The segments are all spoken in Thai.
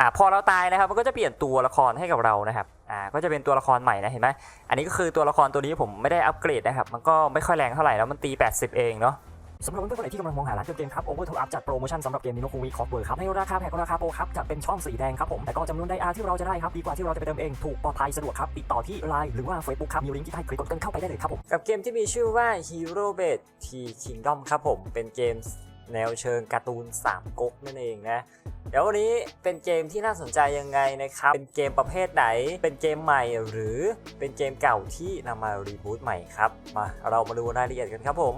อ่าพอเราตายนะครับมันก็จะเปลี่ยนตัวละครให้กับเรานะครับอ่าก็จะเป็นตัวละครใหม่นะเห็นไหมอันนี้ก็คือตัวละครตัวนี้ผมไม่ได้อัปเกรดนะครับมันก็ไม่ค่อยแรงเท่าไหร่แล้วมันตี 80 เองเนาะสำหรับเพื่อนๆคนไหนที่กำลังมองหาร้านเกมครับ Over Top Up จัดโปรโมชั่นสำหรับเกมนี้โนคูวีคอฟเวอร์ครับ ให้ราคาแพงกว่าราคาโปรครับจะเป็นช่องสีแดงครับผม แต่ก็จำนวนไดอาร์ที่เราจะได้ครับ ดีกว่าที่เราจะไปเติมเอง ถูกปลอดภัยสะดวกครับ ติดต่อที่ Line หรือว่า Facebook ครับ มีลิงก์ที่ใต้คลิปกดกันเข้าไปได้เลยครับผม กับเกมที่มีชื่อว่า Hero b a s e T Kingdom ครับผมเป็นเกม แนวเชิงการ์ตูน3ก๊กนั่นเองนะ เดี๋ยววันนี้เป็นเกมที่น่าสนใจยังไงนะครับ เป็นเกมประเภทไหน เป็นเกมใหม่หรือเป็นเกมเก่าที่นำมารีบูตใหม่ครับ มาเรามาดูรายละเอียดกันครับผม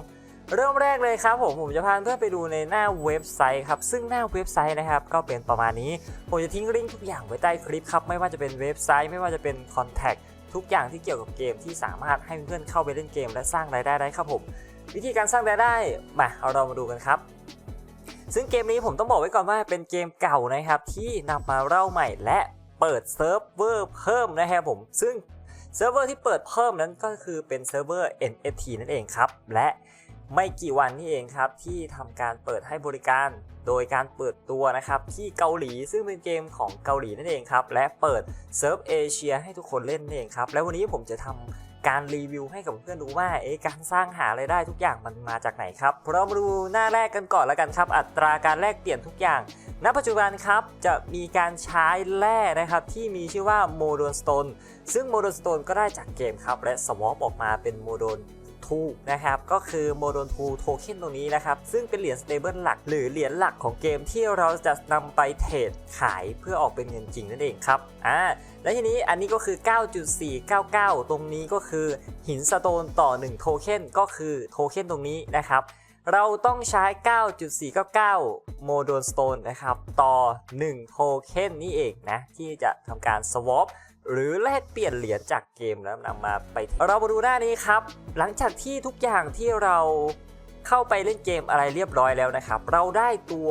เริ่มแรกเลยครับผมผมจะพาเพื่อนไปดูในหน้าเว็บไซต์ครับ ซึ่งหน้าเว็บไซต์นะครับ ก็เป็นประมาณนี้ ผมจะทิ้งลิงก์ทุกอย่างไว้ใต้คลิปครับ ไม่ว่าจะเป็นเว็บไซต์ ไม่ว่าจะเป็นคอนแทคทุกอย่างที่เกี่ยวกับเกมที่สามารถให้เพื่อนเข้าไปเล่นเกม และสร้างรายได้ได้ครับผม วิธีการสร้างรายได้มาเรามาดูกันครับ ซึ่งเกมนี้ผมต้องบอกไว้ก่อนว่าเป็นเกมเก่านะครับ ที่นำมาเล่าใหม่และเปิดเซิร์ฟเวอร์เพิ่มนะครับผมซึ่งเซิร์ฟเวอร์ที่เปิดเพิ่มนั้นก็คือเป็นเซิร์ฟเวอร์ NFT นั่นเองครับ และไม่กี่วันนี่เองครับ ที่ทำการเปิดให้บริการโดยการเปิดตัวนะครับ ที่เกาหลีซึ่งเป็นเกมของเกาหลีนั่นเองครับ และเปิดเซิร์ฟเอเชียให้ทุกคนเล่นนั่นเองครับ แล้ววันนี้ผมจะทำ การรีวิวให้กับเพื่อนดูว่าเอ๊ะการสร้างหารายได้ทุกอย่างมันมาจากไหนครับเรามาดูหน้าแรกกันก่อนแล้วกันครับ อัตราการแลกเปลี่ยนทุกอย่าง ณ ปัจจุบันครับจะมีการใช้แร่นะครับที่มีชื่อว่าโมโดนสโตนซึ่งโมโดนสโตนก็ได้จากเกมครับและสวอปออกมาเป็นโมโดน 2นะครับก็คือโมโดน2โทเค็นตรงนี้นะครับ ซึ่งเป็นเหรียญสเตเบิลหลัก หรือเหรียญหลักของเกมที่เราจะนำไปเทรดขายเพื่อออกเป็นเงินจริงนั่นเองครับอ่าและทีนี้อันนี้ก็คือ 9.499 ตรงนี้ก็คือหินสโตนต่อ 1 โทเค็นก็คือโทเค็นตรงนี้นะครับเราต้องใช้ 9.499 โมโดนสโตนนะครับ ต่อ 1 โทเค็นนี่เองนะ ที่จะทำการ swap หรือแลกเปลี่ยนเหรียญจากเกมแล้วนำมาไป เรามาดูหน้านี้ครับ หลังจากที่ทุกอย่างที่เราเข้าไปเล่นเกมอะไรเรียบร้อยแล้วนะครับ เราได้ตัว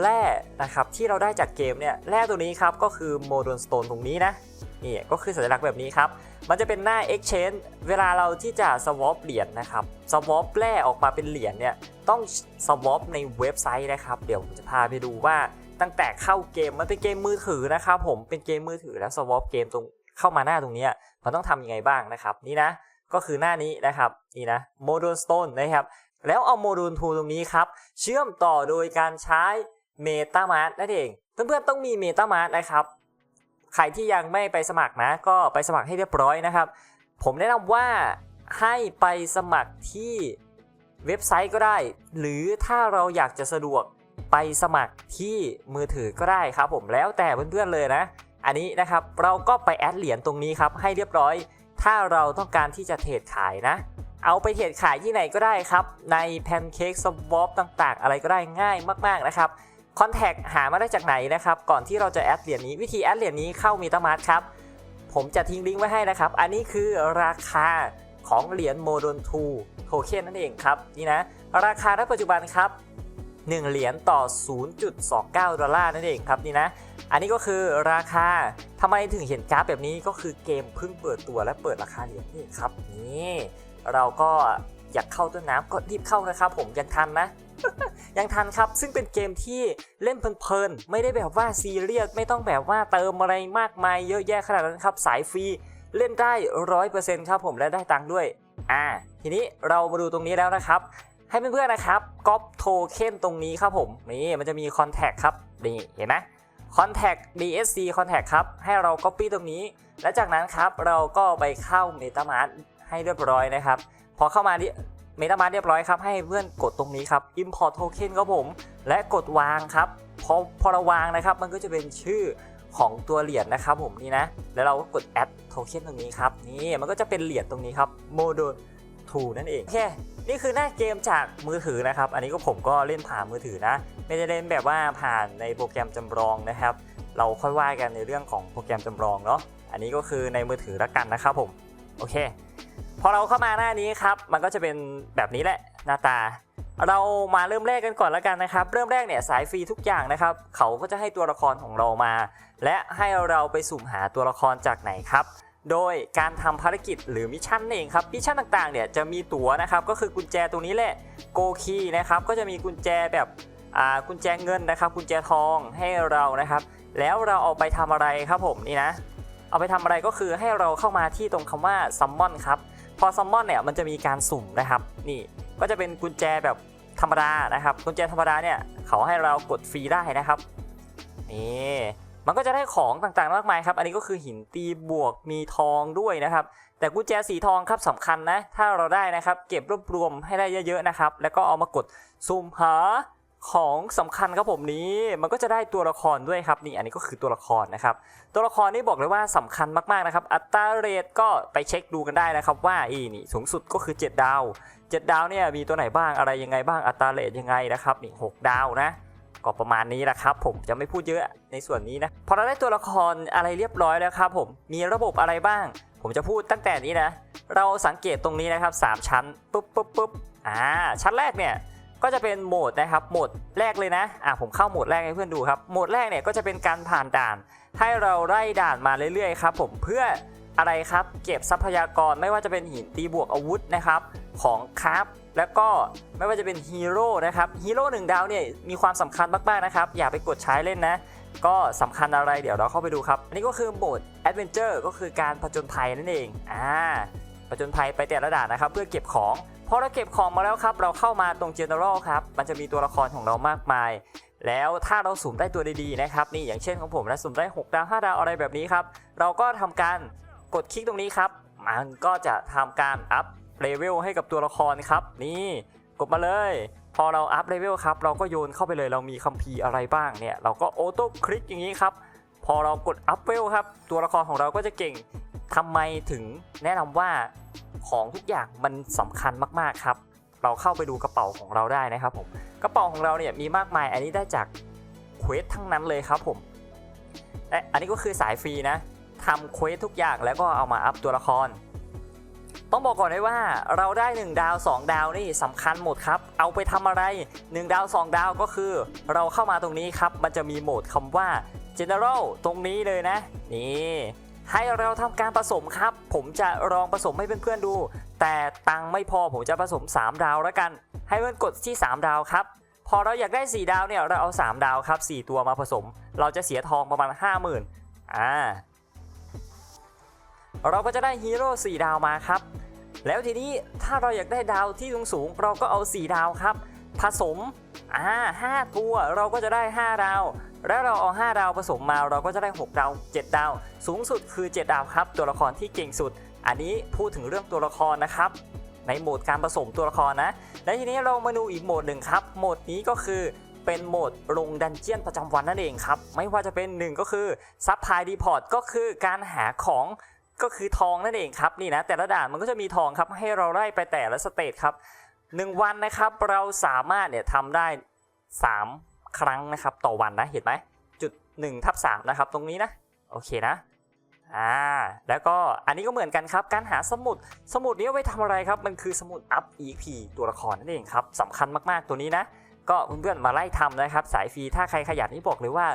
แร่นะครับที่เราได้จากเกมเนี่ยแร่ตัวนี้ครับก็คือโมโดนสโตนตรงนี้นะนี่ก็คือสัญลักษณ์แบบนี้ครับ มันจะเป็นหน้า exchange เวลาเราที่จะ swap เหรียญนะครับ swap แร่ออกมาเป็นเหรียญเนี่ยต้อง swap ในเว็บไซต์นะครับ เดี๋ยวผมจะพาไปดูว่าตั้งแต่เข้าเกมมันเป็นเกมมือถือนะครับผมเป็นเกมมือถือแล้ว swap เกมตรงเข้ามาหน้าตรงนี้มันต้องทำยังไงบ้างนะครับนี่นะก็คือหน้านี้นะครับนี่นะ Module Stone นะครับแล้วเอาโมดูลทูตรงนี้ครับเชื่อมต่อโดยการใช้ MetaMask นั่นเองเพื่อนๆต้องมี MetaMask นะครับ ใครที่ยังไม่ไปสมัครนะ ก็ไปสมัครให้เรียบร้อยนะครับ ผมแนะนำว่าให้ไปสมัครที่เว็บไซต์ก็ได้ หรือถ้าเราอยากจะสะดวกไปสมัครที่มือถือก็ได้ครับผมแล้วแต่เพื่อนๆเลยนะ อันนี้นะครับเราก็ไปแอดเหรียญตรงนี้ครับให้เรียบร้อย ถ้าเราต้องการที่จะเทรดขายนะ เอาไปเทรดขายที่ไหนก็ได้ครับ ใน Pancake Swap ต่างๆ อะไรก็ได้ง่ายมากๆนะครับ คอนแทคหามาได้จากไหนนะครับ ก่อนที่เราจะแอดเหรียญนี้วิธีแอดเหรียญนี้เข้ามีตมาร์ครับ ผมจะทิ้งลิงก์ไว้ให้นะครับ อันนี้คือราคาของเหรียญโมโดน2โทเค็นนั่นเองครับนี่นะราคาณปัจจุบันครับ 1 เหรียญต่อ 0.29 ดอลลาร์นั่นเองครับนี่นะอันนี้ก็คือราคาทำไมถึงเห็นกราฟแบบนี้ก็คือเกมเพิ่งเปิดตัวและเปิดราคาเหรียญนี่ครับนี่เราก็อยากเข้าต้นน้ำก็รีบเข้านะครับ ผมยังทันนะ ยังทันครับ ซึ่งเป็นเกมที่เล่นเพลินๆ ไม่ได้แบบว่าซีเรียส ไม่ต้องแบบว่าเติมอะไรมากมายเยอะแยะขนาดนั้นครับ สายฟรี เล่นได้ร้อยเปอร์เซ็นต์ครับผมและได้ตังค์ด้วย อ่า ทีนี้เรามาดูตรงนี้แล้วนะครับ ให้เพื่อนๆนะครับก๊อปโทเค็นตรงนี้ครับผม นี่มันจะมีคอนแทคครับ นี่เห็นไหมคอนแทค DSC Contact ครับ ให้เรา Copy ตรงนี้ และจากนั้นครับเราก็ไปเข้า MetaMask ให้เรียบร้อยนะครับ พอเข้ามาที่ เมตามาเรียบร้อยครับ ให้เพื่อนกดตรงนี้ครับ import token ครับผม และกดวางครับพอพอเราวางนะครับ มันก็จะเป็นชื่อของตัวเหรียญนะครับผมนี่นะ แล้วเราก็กด add token ตรงนี้ครับ นี่มันก็จะเป็นเหรียญตรงนี้ครับ model 2นั่นเองโอเคนี่คือหน้าเกมจากมือถือนะครับ อันนี้ก็ผมก็เล่นผ่านมือถือนะ ไม่ได้เล่นแบบว่าผ่านในโปรแกรมจำลองนะครับ เราค่อยว่ากันในเรื่องของโปรแกรมจำลองเนาะ อันนี้ก็คือในมือถือละกันนะครับผม โอเค พอเราเข้ามาหน้านี้ครับ มันก็จะเป็นแบบนี้แหละหน้าตา เรามาเริ่มแรกกันก่อนแล้วกันนะครับ เริ่มแรกเนี่ยสายฟรีทุกอย่างนะครับ เขาก็จะให้ตัวละครของเรามา และให้เราไปสุ่มหาตัวละครจากไหนครับ โดยการทำภารกิจหรือมิชชั่นเองครับ มิชชั่นต่างๆเนี่ยจะมีตั๋วนะครับ ก็คือกุญแจตัวนี้แหละ โกคีนะครับ ก็จะมีกุญแจแบบอ่ากุญแจเงินนะครับ กุญแจทองให้เรานะครับ แล้วเราเอาไปทำอะไรครับผมนี่นะ เอาไปทำอะไรก็คือให้เราเข้ามาที่ตรงคำว่า summon ครับพอ summon เนี่ยมันจะมีการสุ่มนะครับนี่ก็จะเป็นกุญแจแบบธรรมดานะครับ กุญแจธรรมดาเนี่ยเขาให้เรากดฟรีได้นะครับนี่มันก็จะได้ของต่างๆมากมายครับ อันนี้ก็คือหินตีบวกมีทองด้วยนะครับ แต่กุญแจสีทองครับสำคัญนะ ถ้าเราได้นะครับ เก็บรวบรวมให้ได้เยอะๆนะครับ แล้วก็เอามากดซูมหา ของสำคัญครับผมนี้มันก็จะได้ตัวละครด้วยครับนี่อันนี้ก็คือตัวละครนะครับ ตัวละครนี่บอกเลยว่าสำคัญมากๆนะครับ อัตราเรทก็ไปเช็คดูกันได้นะครับ ว่าอีนี่สูงสุดก็คือ 7 ดาว 7 ดาวเนี่ยมีตัวไหนบ้างอะไรยังไงบ้างอัตราเรทยังไงนะครับนี่6ดาวนะก็ประมาณนี้แหละครับ ผมจะไม่พูดเยอะในส่วนนี้นะพอเราได้ตัวละครอะไรเรียบร้อยแล้วครับ ผมมีระบบอะไรบ้าง ผมจะพูดตั้งแต่นี้นะ เราสังเกตตรงนี้นะครับ 3 ชั้นปุ๊บปุ๊บปุ๊บอ่าชั้นแรกเนี่ย ก็จะเป็นโหมดนะครับโหมดแรกเลยนะอ่าผมเข้าโหมดแรกให้เพื่อนดูครับโหมดแรกเนี่ยก็จะเป็นการผ่านด่าน ให้เราไล่ด่านมาเรื่อยๆครับผมเพื่ออะไรครับ เก็บทรัพยากรไม่ว่าจะเป็นหินตีบวกอาวุธนะครับของครับแล้วก็ไม่ว่าจะเป็นฮีโร่นะครับฮีโร่หนึ่งดาวเนี่ยมีความสำคัญมากๆนะครับ อย่าไปกดใช้เล่นนะ ก็สำคัญอะไรเดี๋ยวเราเข้าไปดูครับ อันนี้ก็คือโหมดแอดเวนเจอร์ก็คือการผจญภัยนั่นเองอ่าผจญภัยไปแต่ละด่านนะครับ เพื่อเก็บของ พอเราเก็บของมาแล้วครับ เราเข้ามาตรง General ครับ มันจะมีตัวละครของเรามากมาย แล้วถ้าเราสุ่มได้ตัวดีๆนะครับ นี่อย่างเช่นของผมนะสุ่มได้ 6 ดาว 5 ดาวอะไรแบบนี้ครับ เราก็ทำการกดคลิกตรงนี้ครับ มันก็จะทำการอัพเลเวลให้กับตัวละครครับ นี่กดมาเลย พอเราอัพเลเวลครับ เราก็โยนเข้าไปเลยเรามีคัมภีร์อะไรบ้างเนี่ย เราก็ออโต้คลิกอย่างนี้ครับ พอเรากดอัพเวลครับ ตัวละครของเราก็จะเก่งทำไมถึงแนะนำว่า ของทุกอย่างมันสำคัญมากๆครับ เราเข้าไปดูกระเป๋าของเราได้นะครับผมกระเป๋าของเราเนี่ยมีมากมายอันนี้ได้จากเควสทั้งนั้นเลยครับผมและอันนี้ก็คือสายฟรีนะทำเควสทุกอย่างแล้วก็เอามาอัพตัวละคร ต้องบอกก่อนเลยว่าเราได้ 1 ดาว 2 ดาวนี่สำคัญหมดครับ เอาไปทำอะไร 1 ดาว 2 ดาวก็คือ เราเข้ามาตรงนี้ครับ มันจะมีโหมดคำว่า general ตรงนี้เลยนะ นี่ ให้เราทำการผสมครับ ผมจะลองผสมให้เพื่อนๆดู แต่ตังไม่พอผมจะผสม 3 ดาวแล้วกัน ให้เพื่อนกดที่ 3 ดาวครับ พอเราอยากได้ 4 ดาวเนี่ยเราเอา 3 ดาวครับ 4 ตัวมาผสม เราจะเสียทองประมาณ 50,000อ่าเราก็จะได้ฮีโร่4ดาวมาครับ แล้วทีนี้ถ้าเราอยากได้ดาวที่สูงสูงๆเราก็เอา 4 ดาวครับ ผสมอ่าห้าตัวเราก็จะได้ 5 ดาวแล้วเราเอา5ดาวผสมมาเราก็จะได้ 6 ดาว 7 ดาว สูงสุดคือ 7 ดาวครับ ตัวละครที่เก่งสุด อันนี้พูดถึงเรื่องตัวละครนะครับ ในโหมดการผสมตัวละครนะ และทีนี้เรามาดูอีกโหมดหนึ่งครับ โหมดนี้ก็คือเป็นโหมดลงดันเจียนประจำวันนั่นเองครับ ไม่ว่าจะเป็นหนึ่งก็คือซับพลายดีพอร์ตก็คือการหาของก็คือทองนั่นเองครับนี่นะแต่ละด่านมันก็จะมีทองครับให้เราไล่ไปแต่ละสเตจครับหนึ่งวันนะครับเราสามารถเนี่ยทำได้ 3 ครั้งนะครับต่อวันนะเห็นไหมจุด1ทับ3นะครับตรงนี้นะโอเคนะอ่าแล้วก็อันนี้ก็เหมือนกันครับ การหาสมุดสมุดนี้เอาไว้ทำอะไรครับ มันคือสมุดอัพ EP ตัวละครนั่นเองครับสำคัญมากๆตัวนี้นะ ก็เพื่อนๆมาไล่ทำนะครับ สายฟรีถ้าใครขยันนี่บอกเลยว่า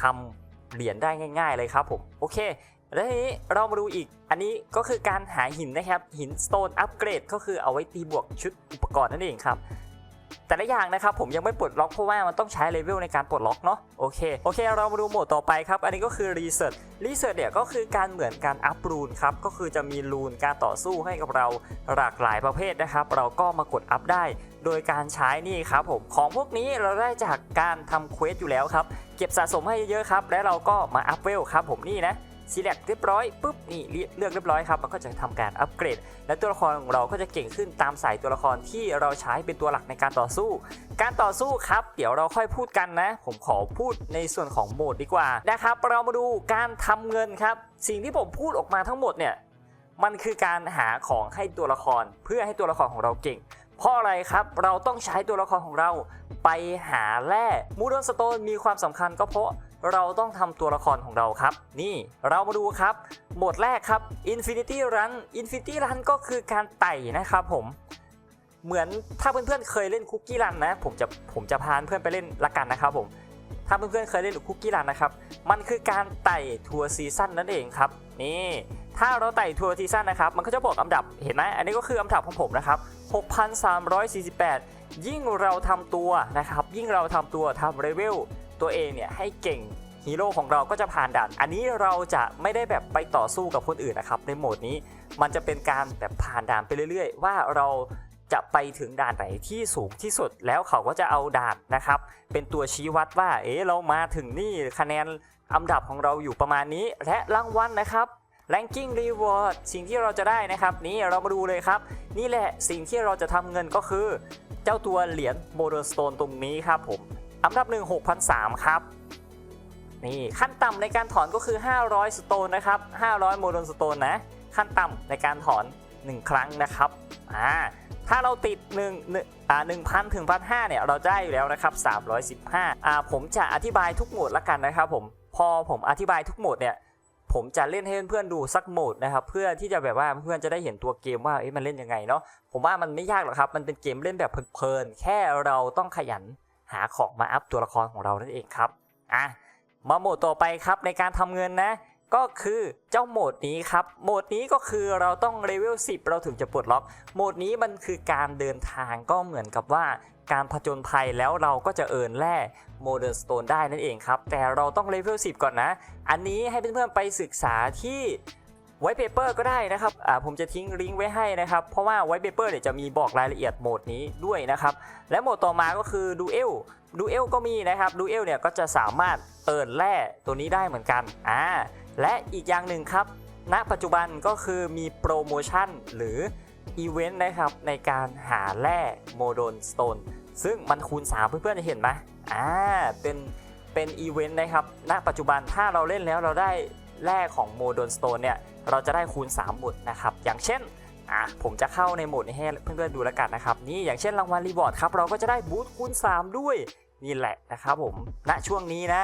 ทำเหรียญได้ง่าย ๆ เลยครับผมโอเคแล้วทีนี้เรามาดูอีก อันนี้ก็คือการหาหินนะครับ หินสโตนอัปเกรดก็คือเอาไว้ตีบวกชุดอุปกรณ์นั่นเองครับ แต่ละอย่างนะครับผมยังไม่ปลดล็อกเพราะว่ามันต้องใช้เลเวลในการปลดล็อกเนาะโอเคโอเค เรามาดูโหมดต่อไปครับ อันนี้ก็คือรีเสิร์ชรีเสิร์ชเนี่ยก็คือการเหมือนการอัพรูนครับก็คือจะมีรูนการต่อสู้ให้กับเราหลากหลายประเภทนะครับ เราก็มากดอัพได้ โดยการใช้นี่ครับผมของพวกนี้เราได้จากการทำเควสอยู่แล้วครับเก็บสะสมให้เยอะๆครับและเราก็มาอัพเวลครับผมนี่นะ select เรียบร้อยปุ๊บนี่เลือกเรียบร้อยครับมันก็จะทำการอัปเกรด และตัวละครของเราก็จะเก่งขึ้นตามสายตัวละครที่เราใช้เป็นตัวหลักในการต่อสู้ การต่อสู้ครับ เดี๋ยวเราค่อยพูดกันนะ ผมขอพูดในส่วนของโหมดดีกว่านะครับ เรามาดูการทำเงินครับ สิ่งที่ผมพูดออกมาทั้งหมดเนี่ยมันคือการหาของให้ตัวละครเพื่อให้ตัวละครของเราเก่งเพราะอะไรครับ เราต้องใช้ตัวละครของเราไปหาแร่มูดอนสโตนมีความสำคัญก็เพราะ เราต้องทำตัวละครของเราครับ นี่เรามาดูครับโหมดแรกครับ Infinity Run Infinity Run ก็คือการไต่นะครับผมเหมือนถ้าเพื่อนๆเคยเล่นคุกกี้รันนะผมจะผมจะพาเพื่อนไปเล่นละกันนะครับผมถ้าเพื่อนๆเคยเล่นคุกกี้รันนะครับ มันคือการไต่ทัวร์ซีซั่นนั่นเองครับ นี่ ถ้าเราไต่ทัวร์ซีซั่นนะครับ มันก็จะบอกอันดับ เห็นไหมอันนี้ก็คืออันดับของผมนะครับ 6,348 ยิ่งเราทำตัวนะครับ ยิ่งเราทำตัวทำเลเวล ตัวเองเนี่ยให้เก่งฮีโร่ของเราก็จะผ่านด่าน อันนี้เราจะไม่ได้แบบไปต่อสู้กับคนอื่นนะครับ ในโหมดนี้มันจะเป็นการแบบผ่านด่านไปเรื่อย ๆ ว่าเราจะไปถึงด่านไหนที่สูงที่สุดแล้วเขาก็จะเอาด่านนะครับ เป็นตัวชี้วัดว่า เอ๊ะเรามาถึงนี่คะแนนอันดับของเราอยู่ประมาณนี้ และรางวัลนะครับ ranking reward สิ่งที่เราจะได้นะครับ นี่เรามาดูเลยครับ นี่แหละสิ่งที่เราจะทำเงินก็คือ เจ้าตัวเหรียญโมเดลสโตนตรงนี้ครับผม อันดับหนึ่ง6,003ครับนี่ขั้นต่ำในการถอนก็คือ 500 สโตนนะครับ 500 โมเดลสโตนนะ ขั้นต่ำในการถอน 1 ครั้งนะครับอ่าถ้าเราติด1 1อ่า1,000 ถึง 1,500 เนี่ย เราได้อยู่แล้วนะครับ 315อ่าผมจะอธิบายทุกโหมดละกันนะครับผม พอผมอธิบายทุกโหมดเนี่ย ผมจะเล่นให้เพื่อนๆดูสักโหมดนะครับ เพื่อที่จะแบบว่าเพื่อนจะได้เห็นตัวเกมว่าเอ๊ะมันเล่นยังไงเนาะ ผมว่ามันไม่ยากหรอกครับ มันเป็นเกมเล่นแบบเพลินๆ แค่เราต้องขยัน หาของมาอัพตัวละครของเรานั่นเองครับอะมาโหมดต่อไปครับในการทำเงินนะก็คือเจ้าโหมดนี้ครับ โหมดนี้ก็คือเราต้องเลเวล 10 เราถึงจะปลดล็อก โหมดนี้มันคือการเดินทางก็เหมือนกับว่าการผจญภัยแล้วเราก็จะเอินแร่โมเดิร์นสโตนได้นั่นเองครับ แต่เราต้องเลเวล 10 ก่อนนะ อันนี้ให้เพื่อนๆไปศึกษาที่ ไว t ์เปเปอร์ก็ได้นะครับอ่าผมจะทิ้งลิงก์ไว้ให้นะครับ เพราะว่าไว t ์เปเปอร์เนี่ยจะมีบอกรายละเอียดโหมดนี้ด้วยนะครับ และโหมดต่อมาก็คือดูเอลดูเอลก็มีนะครับดูเอลเนี่ยก็จะสามารถเอินแร่ตัวนี้ได้เหมือนกันอ่าและอีกอย่างหนึ่งครับณปัจจุบันก็คือมีโปรโมชั่นหรืออีเวนต์นะครับในการหาแร่โมโดนสโตนซึ่งมันคูณ 3 เพื่อนๆจะเห็นไหมอ่าเป็นเป็นอีเวนต์นะครับ ณ ปัจจุบันถ้าเราเล่นแล้วเราได้ แร่ของโมโดนสโตนเนี่ยเราจะได้คูณ 3 หมุดนะครับ อย่างเช่นอะผมจะเข้าในโหมดให้เพื่อนๆดูแล้วกันนะครับนี่อย่างเช่นรางวัลรีบอร์ดครับเราก็จะได้บูทคูณ 3 ด้วยนี่แหละนะครับผมณช่วงนี้นะ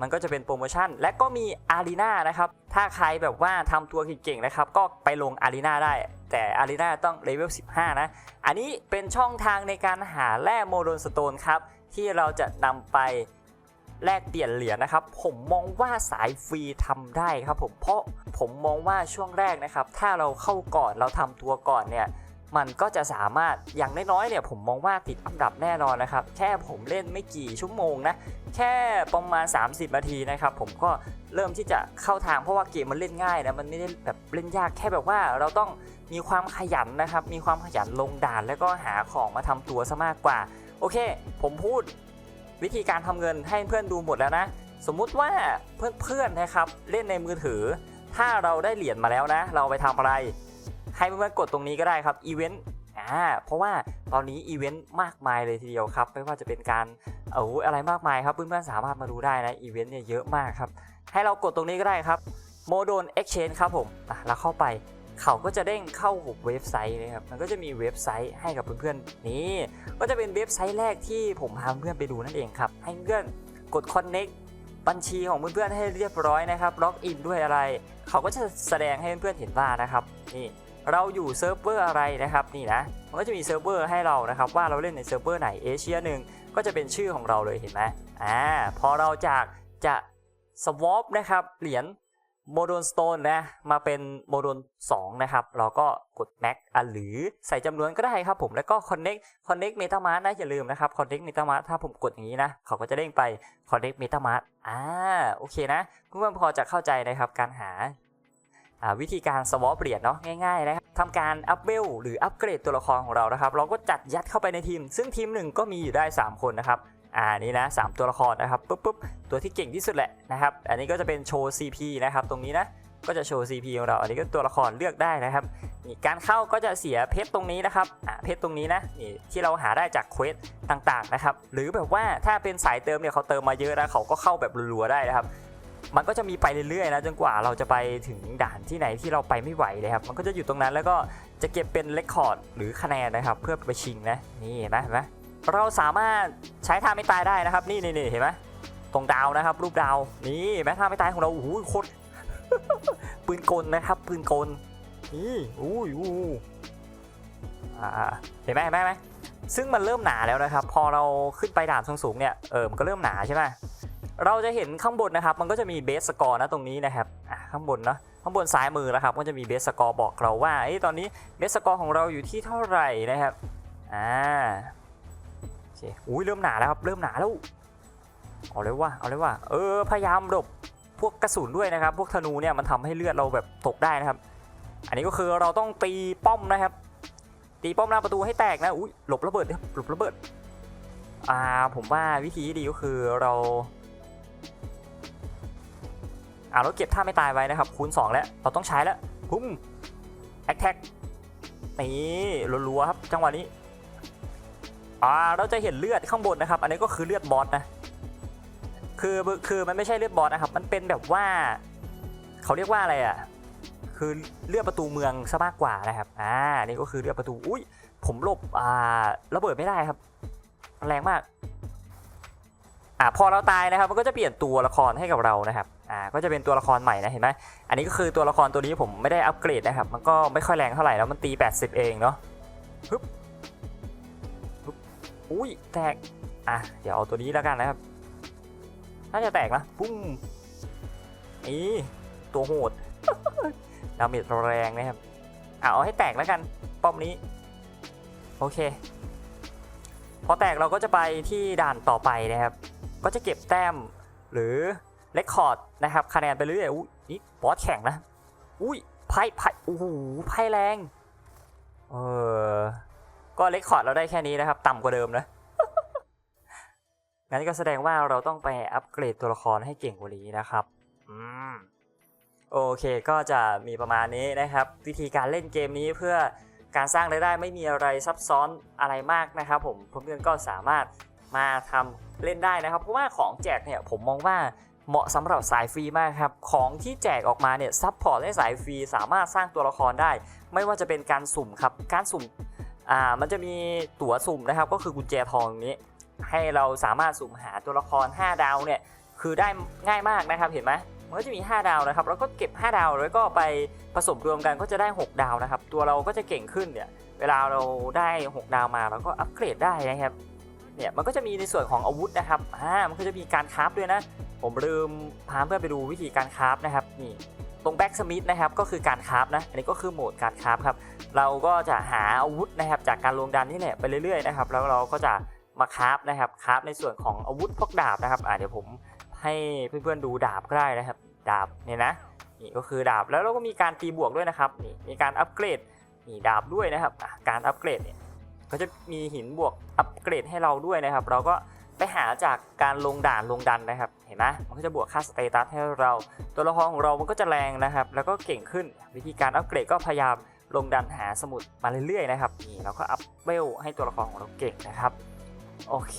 มันก็จะเป็นโปรโมชั่น และก็มีอารีนานะครับ ถ้าใครแบบว่าทำตัวเก่งๆนะครับ ก็ไปลงอารีนาได้ แต่อารีนาต้องเลเวล 15 นะ อันนี้เป็นช่องทางในการหาแร่โมโดนสโตนครับ ที่เราจะนำไป แลกเปลี่ยนเหรียญนะครับ ผมมองว่าสายฟรีทำได้ครับผมเพราะผมมองว่าช่วงแรกนะครับ ถ้าเราเข้าก่อนเราทำตัวก่อนเนี่ยมันก็จะสามารถอย่างน้อยๆเนี่ยผมมองว่าติดอันดับแน่นอนนะครับ แค่ผมเล่นไม่กี่ชั่วโมงนะ แค่ประมาณ 30 นาทีนะครับ ผมก็เริ่มที่จะเข้าทางเพราะว่าเกมมันเล่นง่ายนะมันไม่ได้แบบเล่นยากแค่แบบว่าเราต้องมีความขยันนะครับ มีความขยันลงด่านแล้วก็หาของมาทำตัวซะมากกว่า โอเค ผมพูด วิธีการทำเงินให้เพื่อนดูหมดแล้วนะ สมมุติว่าเพื่อนๆนะครับเล่นในมือถือ ถ้าเราได้เหรียญมาแล้วนะ เราไปทำอะไร ให้เพื่อนๆกดตรงนี้ก็ได้ครับอีเวนต์อ่าเพราะว่าตอนนี้อีเวนต์มากมายเลยทีเดียวครับ ไม่ว่าจะเป็นการเอาอะไรมากมายครับเพื่อนๆสามารถมาดูได้นะอีเวนต์เนี่ยเยอะมากครับ ให้เรากดตรงนี้ก็ได้ครับโมโดน Exchange ครับผมอะแล้วเข้าไป เขาก็จะเด้งเข้าเว็บไซต์นะครับ มันก็จะมีเว็บไซต์ให้กับเพื่อนๆนี่ก็จะเป็นเว็บไซต์แรกที่ผมพาเพื่อนไปดูนั่นเองครับ ให้เพื่อนกด Connect บัญชีของเพื่อนๆให้เรียบร้อยนะครับ ล็อกอินด้วยอะไร เขาก็จะแสดงให้เพื่อนๆเห็นว่านะครับ นี่เราอยู่เซิร์ฟเวอร์อะไรนะครับนี่นะ มันก็จะมีเซิร์ฟเวอร์ให้เรานะครับ ว่าเราเล่นในเซิร์ฟเวอร์ไหนเอเชียหนึ่งก็จะเป็นชื่อของเราเลยเห็นไหมอ่าพอเราจากจะ swap นะครับเหรียญ โมโดนสโตนนะมาเป็นโมโดน2นะครับ เราก็กด Max อะหรือใส่จำนวนก็ได้ครับผมแล้วก็ Connect Connect MetaMask นะอย่าลืมนะครับ Connect MetaMask ถ้าผมกดอย่างนี้นะ เขาก็จะเด้งไป Connect MetaMask อ่าโอเคนะเพื่อนๆพอจะเข้าใจนะครับการหาอ่าวิธีการ swap เหรียญเนาะง่ายๆนะครับทำการอัพเวลหรืออัปเกรดตัวละครของเรานะครับ เราก็จัดยัดเข้าไปในทีม ซึ่งทีมหนึ่งก็มีอยู่ได้ 3 คนนะครับ อ่านี่นะสามตัวละครนะครับปุ๊บปุ๊บตัวที่เก่งที่สุดแหละนะครับ อันนี้ก็จะเป็นโชว์ CP นะครับ ตรงนี้นะก็จะโชว์ CP ของเรา อันนี้ก็ตัวละครเลือกได้นะครับนี่การเข้าก็จะเสียเพชรตรงนี้นะครับอ่าเพชรตรงนี้นะนี่ที่เราหาได้จากเควสต่างๆนะครับ หรือแบบว่าถ้าเป็นสายเติมเนี่ยเขาเติมมาเยอะนะเขาก็เข้าแบบรัวๆได้นะครับมันก็จะมีไปเรื่อยๆนะจนกว่าเราจะไปถึงด่านที่ไหนที่เราไปไม่ไหวเลยครับ มันก็จะอยู่ตรงนั้นแล้วก็จะเก็บเป็นเรคคอร์ดหรือคะแนนนะครับ เพื่อไปชิงนะนี่เห็นไหมเห็นไหม เราสามารถใช้ท่าไม่ตายได้นะครับ นี่นี่เห็นไหมตรงดาวนะครับ รูปดาวนี่เห็นไหมท่าไม่ตายของเราโอ้โหโคตรปืนกลนะครับปืนกลนี่อุ้ยอู้เห็นไหมเห็นไหมไหมซึ่งมันเริ่มหนาแล้วนะครับ พอเราขึ้นไปด่านสูงๆเนี่ยเออมันก็เริ่มหนาใช่ไหมเราจะเห็นข้างบนนะครับ มันก็จะมีเบสสกอร์นะตรงนี้นะครับข้างบนเนาะข้างบนซ้ายมือนะครับ ก็จะมีเบสสกอร์บอกเราว่าไอ้ตอนนี้เบสสกอร์ของเราอยู่ที่เท่าไหร่นะครับอ่า เคอุ้ยเริ่มหนาแล้วครับเริ่มหนาแล้วเอาเลยว่าเอาเลยว่า เออพยายามหลบพวกกระสุนด้วยนะครับ พวกธนูเนี่ยมันทำให้เลือดเราแบบตกได้นะครับ อันนี้ก็คือเราต้องตีป้อมนะครับ ตีป้อมหน้าประตูให้แตกนะอุ้ยหลบระเบิดครับหลบระเบิดอ่าผมว่าวิธีที่ดีก็คือเราอ่าเราเก็บท่าไม่ตายไว้นะครับ คูณ 2 แล้ว เราต้องใช้แล้วพุ่มแอคแท็กนี่รัวๆครับจังหวะนี้ อ่าเราจะเห็นเลือดข้างบนนะครับ อันนี้ก็คือเลือดบอสนะคือคือมันไม่ใช่เลือดบอสนะครับ มันเป็นแบบว่า เขาเรียกว่าอะไรอะ คือเลือดประตูเมืองซะมากกว่านะครับ อ่า นี่ก็คือเลือดประตู อุ้ย ผมหลบ อ่า ระเบิดไม่ได้ครับ แรงมาก อ่า พอเราตายนะครับ มันก็จะเปลี่ยนตัวละครให้กับเรานะครับ อ่า ก็จะเป็นตัวละครใหม่นะ เห็นไหมอันนี้ก็คือตัวละครตัวนี้ผมไม่ได้อัปเกรดนะครับ มันก็ไม่ค่อยแรงเท่าไหร่แล้ว มันตี 80 เองเนาะ ฮึบฮึบ อุ้ยแตก อะ เดี๋ยวเอาตัวนี้แล้วกันนะครับ น่าจะแตกนะปุ้มนี่ตัวโหดดาเมจแรงนะครับอะเอาให้แตกแล้วกัน ป้อมนี้ โอเค พอแตกเราก็จะไปที่ด่านต่อไปนะครับ ก็จะเก็บแต้มหรือเลคคอร์ดนะครับคะแนนไปเรื่อยๆอุ้ยนี่บอสแข่งนะ อุ้ยไพ่ไพ่โอ้โหไพ่แรง เออ ก็เลคคอร์ดเราได้แค่นี้นะครับ ต่ำกว่าเดิมนะ งั้นก็แสดงว่าเราต้องไปอัปเกรดตัวละครให้เก่งกว่านี้นะครับ อืม โอเค ก็จะมีประมาณนี้นะครับ วิธีการเล่นเกมนี้เพื่อการสร้างรายได้ไม่มีอะไรซับซ้อนอะไรมากนะครับ ผมเพื่อนๆก็สามารถมาทำเล่นได้นะครับ เพราะว่าของแจกเนี่ยผมมองว่าเหมาะสำหรับสายฟรีมากครับ ของที่แจกออกมาเนี่ยซัพพอร์ตให้สายฟรีสามารถสร้างตัวละครได้ ไม่ว่าจะเป็นการสุ่มครับ การสุ่ม อ่ามันจะมีตั๋วสุ่มนะครับก็คือกุญแจทองนี้ ให้เราสามารถสุ่มหาตัวละคร 5 ดาวเนี่ยคือได้ง่ายมากนะครับเห็นไหมมันก็จะมี 5 ดาวนะครับแล้วก็เก็บ 5 ดาวแล้วก็ไปผสมรวมกันก็จะได้ 6 ดาวนะครับ ตัวเราก็จะเก่งขึ้นเนี่ยเวลาเราได้ 6 ดาวมาเราก็อัปเกรดได้นะครับเนี่ยมันก็จะมีในส่วนของอาวุธนะครับอ่ามันก็จะมีการคราฟด้วยนะ ผมลืมพาเพื่อนไปดูวิธีการคราฟนะครับนี่ ตรงแบ็กสมิธนะครับก็คือการคราฟนะอันนี้ก็คือโหมดการคราฟครับเราก็จะหาอาวุธนะครับจากการลงดันนี่แหละไปเรื่อยๆนะครับแล้วเราก็จะมาคราฟนะครับคราฟในส่วนของอาวุธพวกดาบนะครับอ่าเดี๋ยวผมให้เพื่อนๆดูดาบก็ได้นะครับ ดาบเนี่ยนะนี่ก็คือดาบแล้วเราก็มีการตีบวกด้วยนะครับนี่มีการอัปเกรดนี่ดาบด้วยนะครับการอัปเกรดเนี่ยก็จะมีหินบวกอัปเกรดให้เราด้วยนะครับ เราก็ ไปหาจากการลงด่านลงดันนะครับ เห็นไหมมันก็จะบวกค่าสเตตัสให้เรา ตัวละครของเรามันก็จะแรงนะครับ แล้วก็เก่งขึ้น วิธีการอัปเกรดก็พยายามลงดันหาสมุดมาเรื่อยๆนะครับ นี่เราก็อัพเวลให้ตัวละครของเราเก่งนะครับ โอเค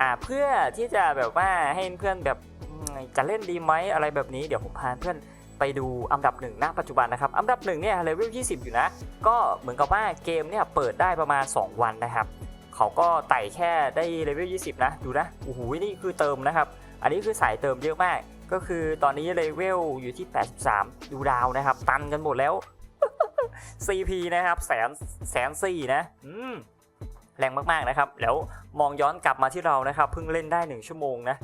อ่าเพื่อที่จะแบบว่าให้เพื่อนแบบจะเล่นดีไหมอะไรแบบนี้ เดี๋ยวผมพาเพื่อนไปดูอันดับหนึ่งณปัจจุบันนะครับ อันดับหนึ่งเนี่ยเลเวล 20 อยู่นะ ก็เหมือนกับว่าเกมเนี่ยเปิดได้ประมาณ 2 วันนะครับ เขาก็ไต่แค่ได้เลเวล 20 นะ ดูนะ โอ้โห นี่คือเติมนะครับ อันนี้คือสายเติมเยอะมาก ก็คือตอนนี้เลเวลอยู่ที่ 83 ดูดาวนะครับ ตันกันหมดแล้ว CP นะครับแสนแสนสี่นะ อืมแรงมากๆนะครับ แล้วมองย้อนกลับมาที่เรานะครับเพิ่งเล่นได้ 1 ชั่วโมงนะ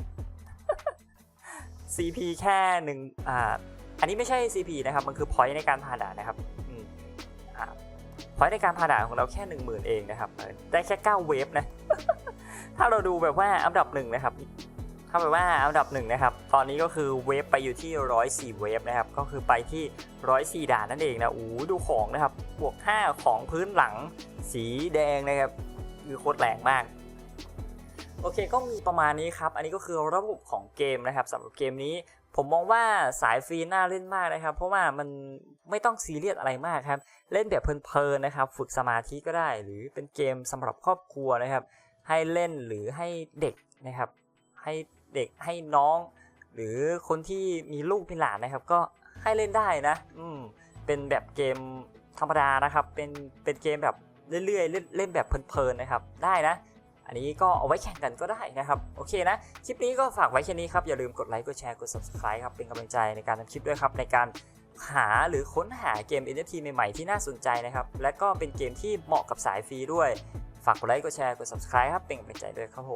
CP แค่หนึ่งอ่า อันนี้ไม่ใช่ CP นะครับ มันคือ point ในการผ่านด่านนะครับ point ในการผ่านด่านของเราแค่ 1 0,000 เองนะครับ ได้แค่ 9 เวฟนะ ถ้าเราดูแบบว่าอันดับหนึ่งนะครับถ้าแบบว่าอันดับหนึ่งนะครับ ตอนนี้ก็คือเวฟไปอยู่ที่ 104 เวฟนะครับ ก็คือไปที่ 104 ด่านนั่นเองนะโอ้ดูของนะครับ บวก 5 ของพื้นหลังสีแดงนะครับ คือโคตรแรงมากโอเคก็มีประมาณนี้ครับ อันนี้ก็คือระบบของเกมนะครับสำหรับเกมนี้ ผมมองว่าสายฟรีน่าเล่นมากนะครับ เพราะว่ามันไม่ต้องซีเรียสอะไรมากครับ เล่นแบบเพลินๆนะครับ ฝึกสมาธิก็ได้ หรือเป็นเกมสำหรับครอบครัวนะครับ ให้เล่นหรือให้เด็กนะครับ ให้เด็กให้น้อง หรือคนที่มีลูกเป็นหลานนะครับ ก็ให้เล่นได้นะ อืมเป็นแบบเกมธรรมดานะครับ เป็นเป็นเกมแบบเรื่อยๆเล่นเล่นแบบเพลินๆนะครับ ได้นะ อันนี้ก็เอาไว้แข่งกันก็ได้นะครับ โอเคนะ คลิปนี้ก็ฝากไว้แค่นี้ครับ อย่าลืมกดไลค์ กดแชร์ กด subscribe ครับ เป็นกำลังใจในการทำคลิปด้วยครับ ในการหาหรือค้นหาเกม NFT ใหม่ๆ ที่น่าสนใจนะครับ และก็เป็นเกมที่เหมาะกับสายฟรีด้วย ฝากกดไลค์ กดแชร์ กด subscribe ครับ เป็นกำลังใจด้วยครับผม